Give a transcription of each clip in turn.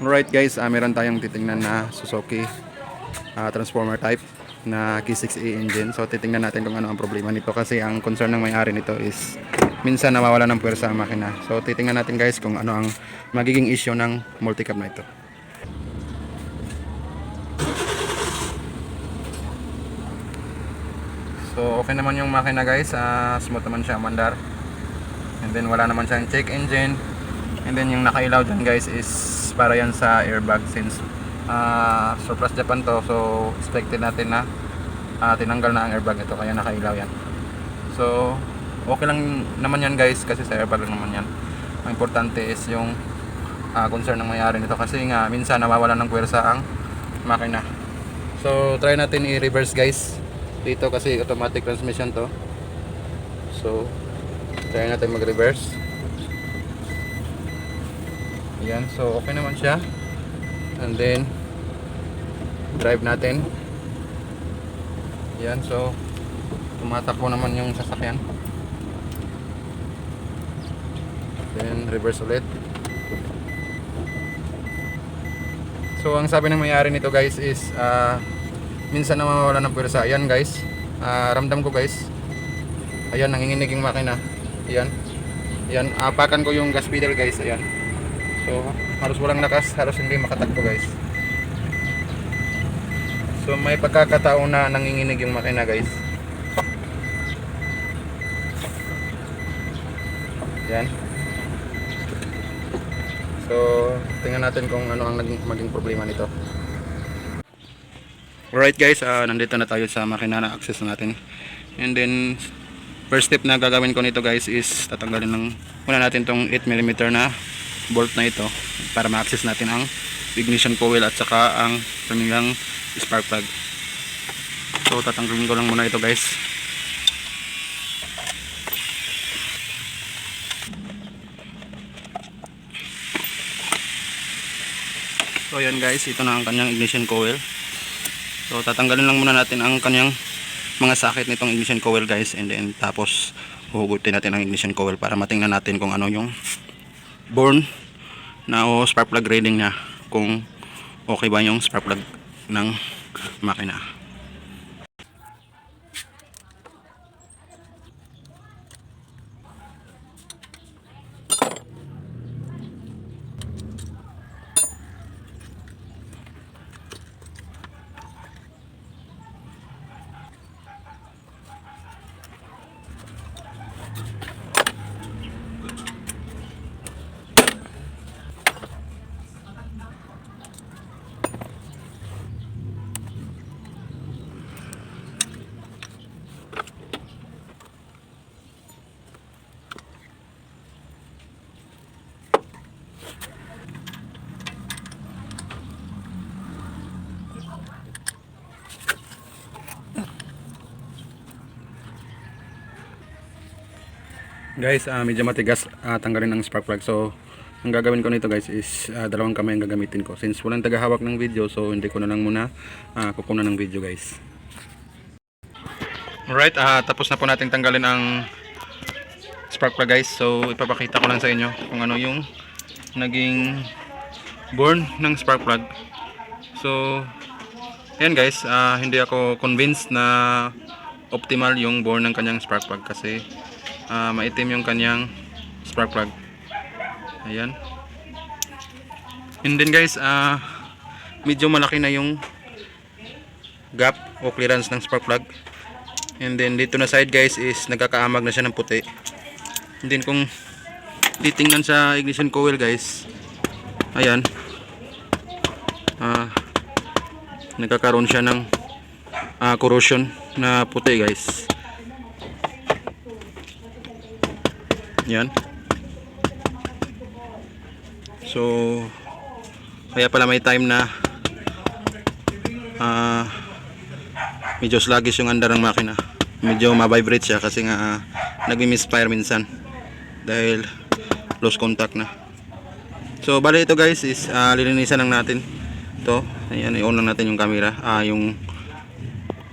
Alright guys, ah, meron tayong titingnan na Suzuki ah, transformer type na K6A engine. So titingnan natin kung ano ang problema nito kasi ang concern ng may-ari nito is minsan nawawala ng puwersa ang makina. So titingnan natin guys kung ano ang magiging issue ng multicam na ito. So okay naman yung makina guys, ah, smooth naman siya mandar. And then wala naman siyang check engine. And then yung nakailaw dyan guys is para yan sa airbag since ah, surplus Japan to. So expected natin na ah, tinanggal na ang airbag ito kaya nakailaw yan. So okay lang naman yan guys kasi sa airbag lang naman yan. Ang importante is yung ah, concern ng may-ari nito kasi nga minsan nawawala ng puwersa ang makina. So try natin i-reverse guys dito kasi automatic transmission to. So try natin mag-reverse. Yan, so okay naman siya. And then drive natin. Yan, so tumatakbo naman yung sasakyan. Then reverse ulit. So ang sabi ng may-ari nito guys is ah, minsan na mawawala ng pwersa. Ayan guys. Ah, ramdam ko guys. Ayan, nanginginig yung makina. Ayan. Ayan, apakan ko yung gas pedal guys. Ayan. So, halos walang lakas, halos hindi makatakbo guys. So, may pagkakataon na nanginginig yung makina guys. Yan. So, tingnan natin kung ano ang naging, maging problema nito. Alright guys, ah, nandito na tayo sa makina na access natin. And then, first step na gagawin ko nito guys is tatanggalin ng muna natin tong 8mm na bolt na ito para ma-access natin ang ignition coil at saka ang kanilang spark plug. So, tatanggalin ko lang muna ito guys. So yan guys, ito na ang kanyang ignition coil. So tatanggalin lang muna natin ang kanyang mga sakit nitong ignition coil guys and then tapos huhugutin natin ang ignition coil para matingnan natin kung ano yung born na o spark plug reading niya kung okay ba yung spark plug ng makina. Guys, ah, medyo matigas ah, tanggalin ang spark plug. So, ang gagawin ko nito guys is ah, dalawang kamay ang gagamitin ko. Since walang tagahawak ng video, so hindi ko na lang muna ah, kukunan ng video guys. Alright, ah, tapos na po natin tanggalin ang spark plug guys. So, ipapakita ko lang sa inyo kung ano yung naging burn ng spark plug. So, yan guys, ah, hindi ako convinced na optimal yung bore ng kanyang spark plug kasi ah, maitim yung kanyang spark plug. Ayan. And then guys, ah, medyo malaki na yung gap o clearance ng spark plug. And then dito na side guys is nagkakaamag na siya ng puti. And then kung titingnan sa ignition coil guys, ayan. Ah, nagkakaroon siya ng ah, corrosion na puti guys. Yan. So, kaya pala may time na ah medyo sluggish yung andar ng makina. Medyo ma-vibrate siya kasi nga uh, nagmi-misfire minsan dahil lost contact na. So, bali ito guys is ah, lilinisan lang natin. Ito, ayan, i-on lang natin yung camera, ah, yung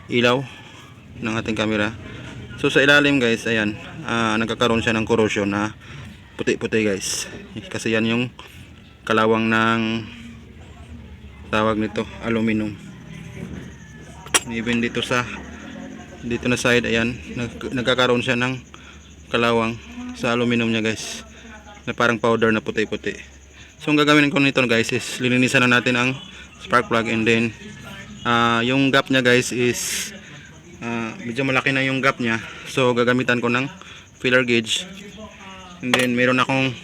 ilaw ng ating camera. So sa ilalim guys, ayan, ah, nagkakaroon siya ng corrosion na puti-puti guys. Kasi yan yung kalawang ng tawag nito aluminum even dito sa dito na side ayan nag, nagkakaroon siya ng kalawang sa aluminum niya guys na parang powder na puti-puti so ang gagawin ko nito guys is lilinisan na natin ang spark plug and then ah, yung gap niya guys is ah, medyo malaki na yung gap niya. So gagamitan ko ng filler gauge. And then meron akong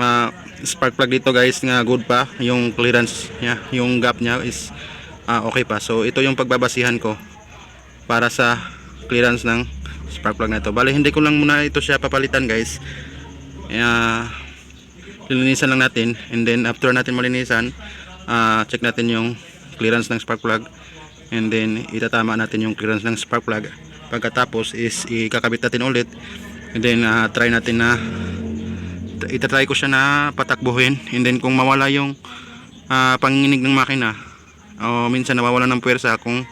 ah, spark plug dito guys nga good pa. Yung clearance niya yung gap niya is ah, okay pa. So ito yung pagbabasihan ko para sa clearance ng spark plug na ito. Bali hindi ko lang muna ito siya papalitan guys. Uh, lilinisan lang natin. And then after natin malinisan ah, check natin yung clearance ng spark plug and then itatama natin yung clearance ng spark plug. Pagkatapos is ikakabit natin ulit. And then ah, try natin na itatry ko siya na patakbuhin. And then kung mawala yung ah, panginig ng makina o minsan nawawala ng puwersa kung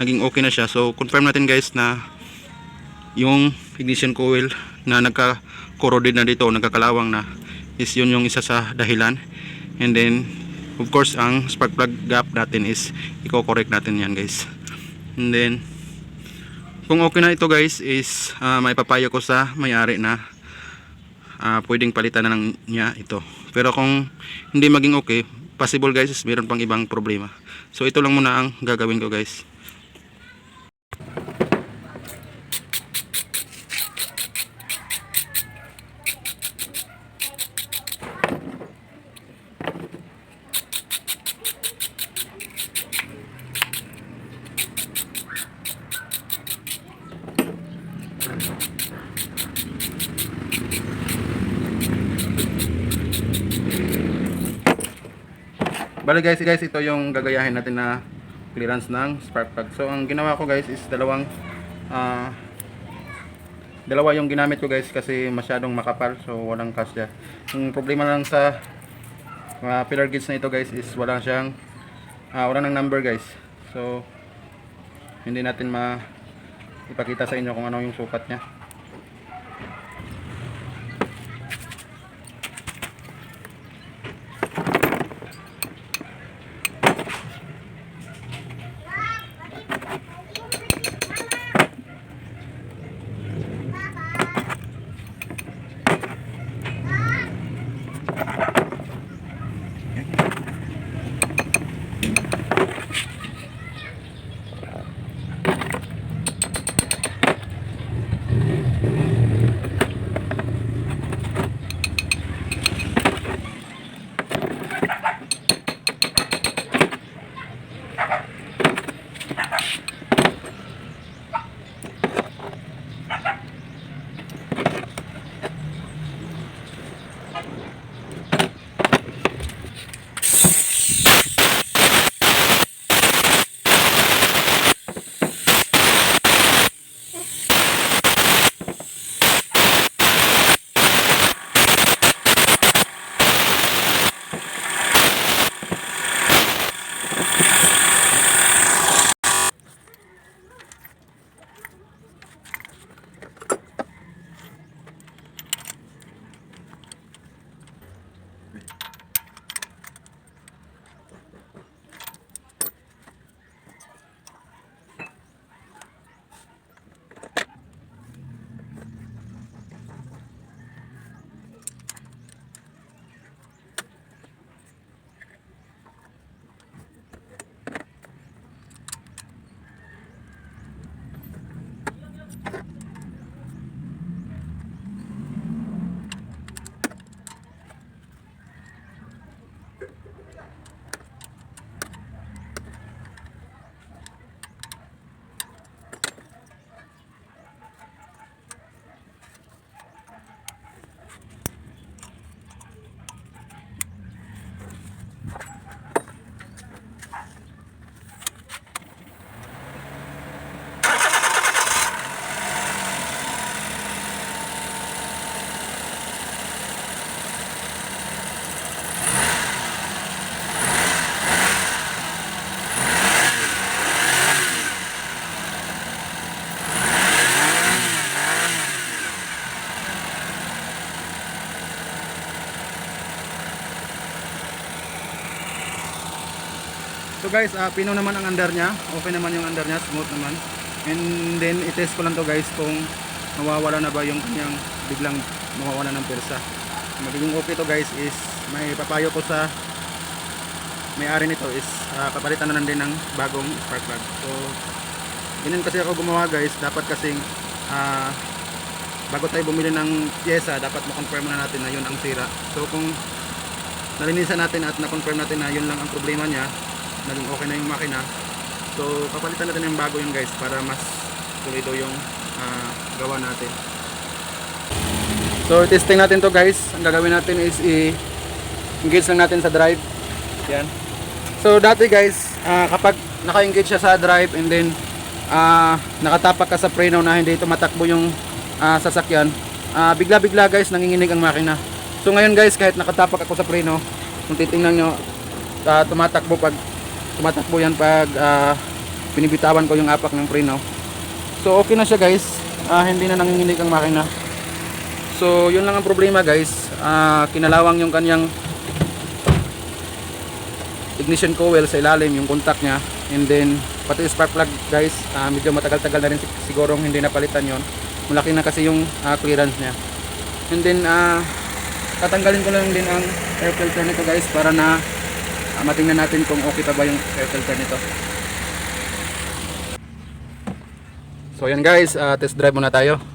naging okay na siya. So confirm natin guys na yung ignition coil na nagka corroded na dito nagkakalawang na is yun yung isa sa dahilan. And then of course ang spark plug gap natin is i-correct natin yan guys. And then kung okay na ito guys is uh, may papayo ko sa may-ari na ah, pwedeng palitan na ng niya ito. Pero kung hindi maging okay possible guys is meron pang ibang problema. So ito lang muna ang gagawin ko guys Bali guys, guys, ito yung gagayahin natin na clearance ng spark plug. So ang ginawa ko guys is dalawang ah, dalawa yung ginamit ko guys kasi masyadong makapal so walang kasya. Yung problema lang sa mga pillar gauge na ito guys is wala siyang ah, wala ng number guys. So hindi natin ma ipakita sa inyo kung ano yung sukat niya. So guys, ah, pino naman ang under niya. Okay naman yung under niya, smooth naman. And then i-test ko lang to guys kung mawawala na ba yung kanyang biglang mawawala ng persa. Magiging okay to guys is may papayo ko sa may-ari nito is ah, kapalitan na lang din ng bagong spark plug. So ganyan kasi ako gumawa guys, dapat kasing ah, bago tayo bumili ng pyesa, dapat makonfirm na natin na yun ang sira. So kung nalinisan natin at na-confirm natin na yun lang ang problema niya, naging okay na yung makina. So papalitan natin ng bago yun guys para mas tulido yung ah, gawa natin. So testing natin to guys. Ang gagawin natin is i-engage lang natin sa drive. Yan. So dati guys, ah, kapag naka-engage siya sa drive and then ah, nakatapak ka sa preno na hindi tumatakbo yung ah, sasakyan, ah, bigla-bigla guys nanginginig ang makina. So ngayon guys, kahit nakatapak ako sa preno, kung titingnan nyo, ah, tumatakbo pag tumatakbo yan pag ah, binibitawan ko yung apak ng preno. So okay na siya guys, Ah, hindi na nanginginig ang makina. So, yun lang ang problema guys. Ah, kinalawang yung kanyang ignition coil sa ilalim, yung contact niya. And then, pati spark plug guys, ah, medyo matagal-tagal na rin sig- sigurong hindi napalitan yon. Malaki na kasi yung ah, clearance niya. And then, ah, tatanggalin ko lang din ang air filter nito guys para na matingnan natin kung okay pa ba yung air filter nito. So, yan guys, ah, test drive muna tayo.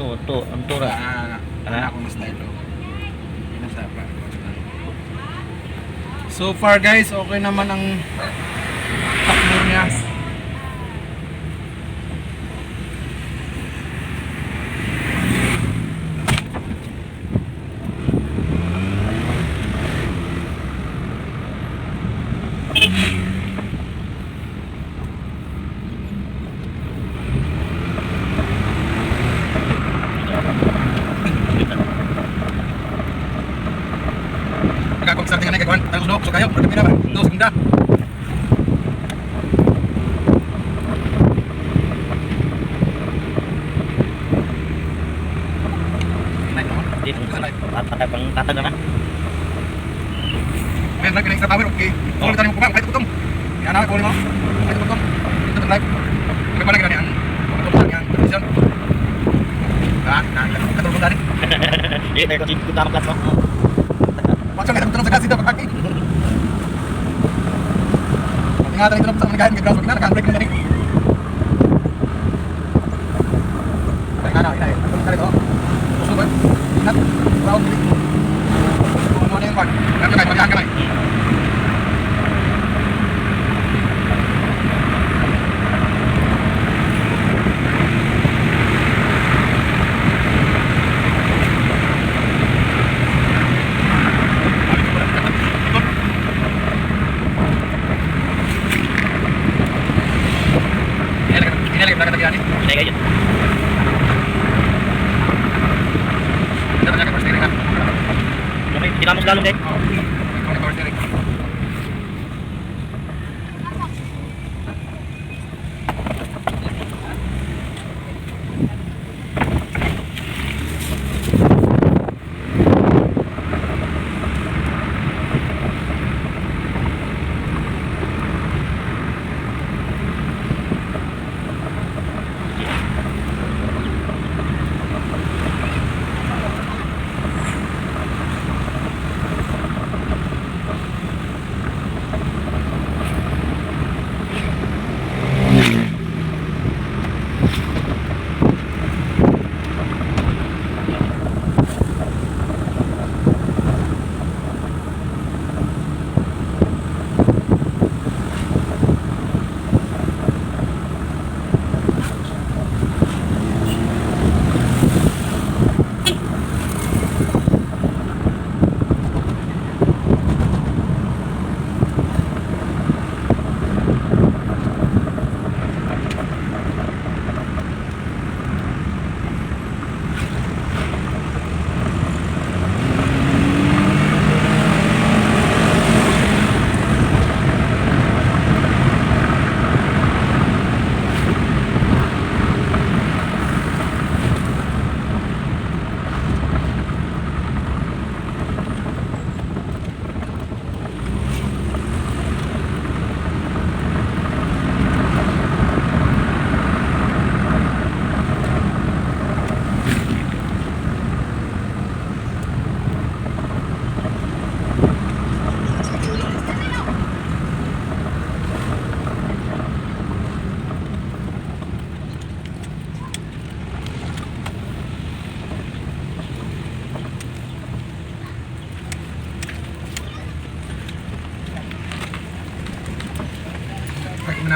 Lo, to. Ang tura. ah, ako mas pa. So far guys, okay naman ang takbo niya. Pagkakonserte ka na kagawan, tapos no, so kayo, pagkakita ba? No, segunda. Night naman. Meron lang pinakita power, okay. Tuloy tayo mo kumang, kahit utong. Yan na, kunin mo. Kahit utong. Ito ang live. Kaya pala ganyan, utong sa niyang television. Ah, katulog mo tani. Eh, tayo kasi kita maklas mo. Paksyo, kahit utong sa kasi daw pagkaki. Ingatan ito na sa mga kahit ng ground, naka-break na rin. Kaya nga na, inay. Katulog ka rin, oh. Puso ba? Ingat. Round three. Kung ano na yung part. Kaya kahit magkakan ka Inalagay ba Hindi kayo. Dapat niya ka steering ka. Kami, kinamos galong deh. Oh. Ikaw na power steering.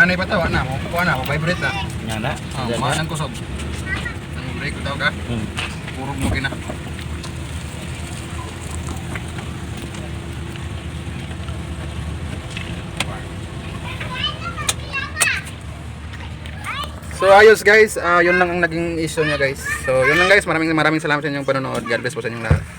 Nanay pa tawa na, mo kuha na, mo vibrate na. Yan na. Oh, Yan mahal na. ang kusog. Ang break daw ka, Hmm. purog mo kina. So ayos guys, Ah, yun lang ang naging issue niya guys. So yun lang guys, maraming maraming salamat sa inyong panonood. God bless po sa inyong lahat.